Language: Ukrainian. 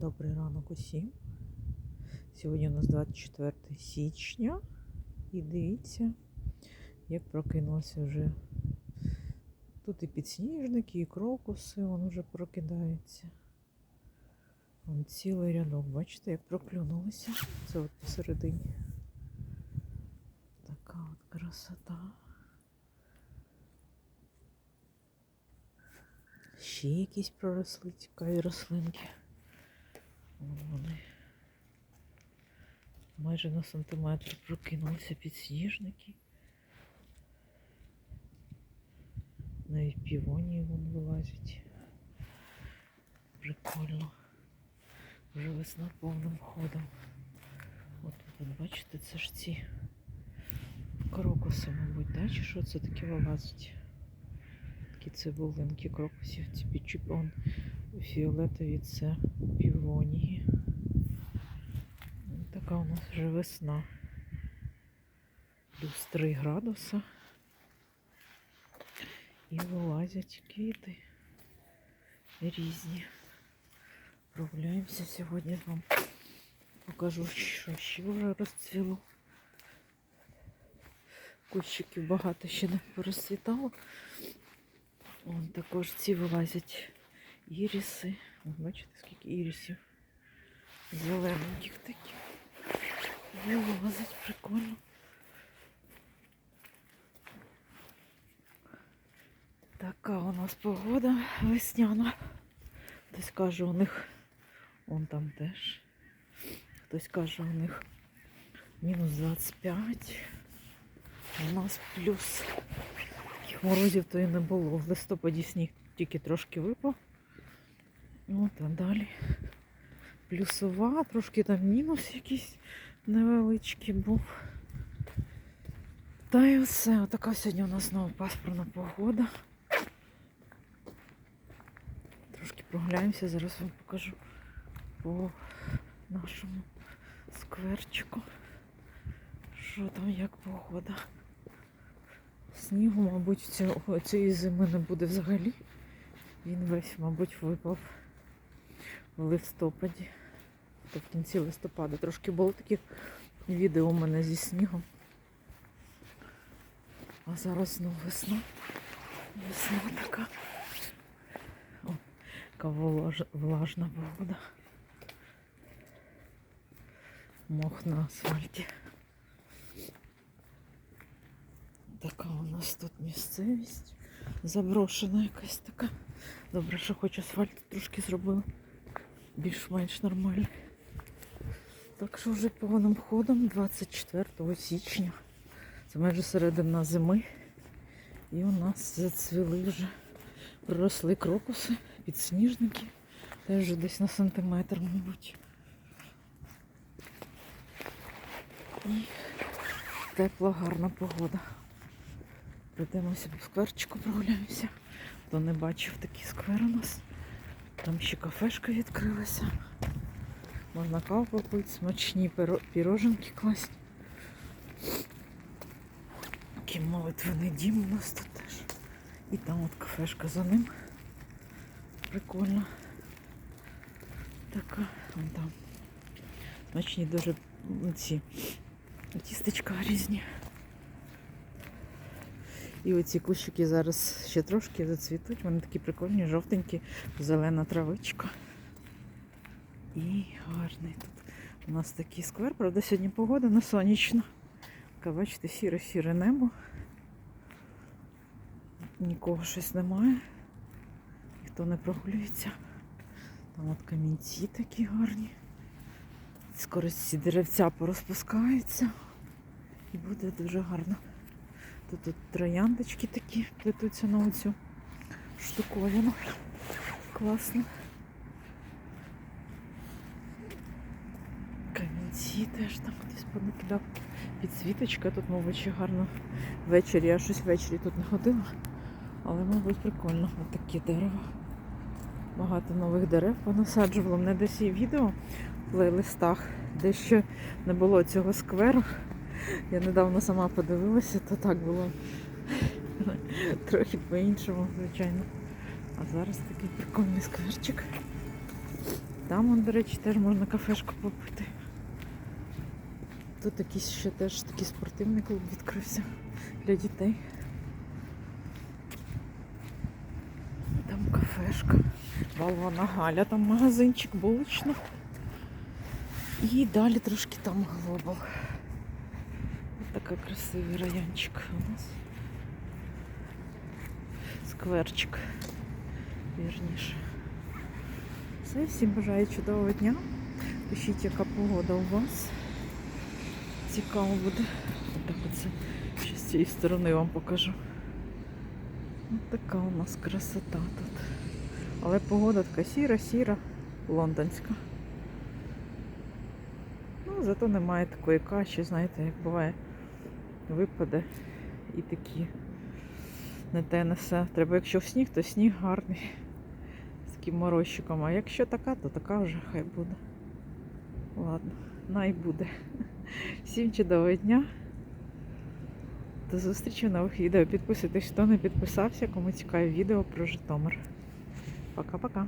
Добрий ранок усім. Сьогодні у нас 24 січня. І дивіться, як прокинулося вже. Тут і підсніжники, і крокуси, вони вже прокидаються. Вон цілий рядок, бачите, як проклюнулися. Це от посередині. Така от красота. Ще якісь проросли цікаві рослинки. Вон Вони майже на сантиметр прокинулися підсніжники. Навіть півонії вон вилазять. Прикольно. Вже весна повним ходом. От тут, бачите, це ж ці крокуси, мабуть, да? чи що це таке вилазить? Такі цибулинки крокусів, ці підчіпон фіолетові це півонії. Така у нас вже весна. Плюс 3 градуса. І вилазять квіти різні. Прогуляємося сьогодні вам покажу, що ще вже розцвіло. Кущиків багато ще не порозцвітало. Вон також ці вилазять іріси. Вон, бачите, скільки ірісів. Зелененьких таких. Вилазить прикольно. Така у нас погода весняна. Хтось каже, у них вон там теж. Хтось каже, у них мінус 25. У нас плюс. Таких морозів то і не було. В листопаді сніг тільки трошки випав. От, а далі плюсова, трошки там мінус якийсь невеличкий був. Та й все. Отака сьогодні у нас знову пасмурна погода. Трошки прогуляємося, зараз вам покажу по нашому скверчику. Що там, як погода. Снігу, мабуть, цієї зими не буде взагалі. Він весь, мабуть, випав в листопаді. То в кінці листопада. Трошки було таких відео у мене зі снігом. А зараз знову весна. Весна така. О, яка влаж- влажна погода. Мох на асфальті. Така у нас тут місцевість. Заброшена якась така. Добре, що хоч асфальт трошки зробили. Більш-менш нормально. Так що вже повним ходом 24 січня. Це майже середина зими. І у нас зацвіли вже, проросли крокуси, підсніжники. Теж вже десь на сантиметр, мабуть. І тепла, гарна погода. Пройдемося по скверчику, прогуляємося. Хто не бачив такий сквер у нас. Там ще кафешка відкрилася. Можна каву попити, смачні піроженки класні. Такий молитвений дім у нас тут теж. І там от кафешка за ним. Прикольно. Така, вон там. Смачні дуже ці тістечка різні. І оці кущики зараз ще трошки зацвітуть. Вони такі прикольні, жовтенькі, зелена травичка. І гарний тут. У нас такий сквер, правда, сьогодні погода не сонячна. Така, бачите, сіре-сіре небо. Нікого щось немає. Ніхто не прогулюється. Там от камінці такі гарні. Скоро ці деревця порозпускаються. І буде дуже гарно. Тут, тут трояндочки такі плетуться на оцю штуковину. Класно. Камінці теж там хтось понакидав. Підсвіточка тут, мабуть, гарно ввечері. Я щось ввечері тут не ходила. Але, мабуть, прикольно. Ось таке дерево. Багато нових дерев понасаджувала. Мене десь є відео в плейлистах, де ще не було цього скверу. Я недавно сама подивилася, то так було трохи по-іншому, звичайно. А зараз такий прикольний скверчик. там, до речі, теж можна кафешку попити. Тут якийсь ще теж такий спортивний клуб відкрився для дітей. Там кафешка. Балвана Галя, там магазинчик булочний. І далі трошки там глобал. Такий красивий райончик у нас. Скверчик. Вірніше. Все, всім бажаю чудового дня. Пишіть, яка погода у вас. Цікаво буде. Так оце ще з цієї сторони вам покажу. Ось така у нас красота тут. Але погода така сіра-сіра, лондонська. Ну, зато немає такої каші, знаєте, як буває, випаде і такі не те несе. Треба, якщо в сніг, то сніг гарний. З таким морозчиком. А якщо така, то така вже хай буде. Ладно, най буде. Всім чудового дня. До зустрічі в нових відео. Підписуйтесь, хто не підписався, кому цікаві відео про Житомир. Пока-пока.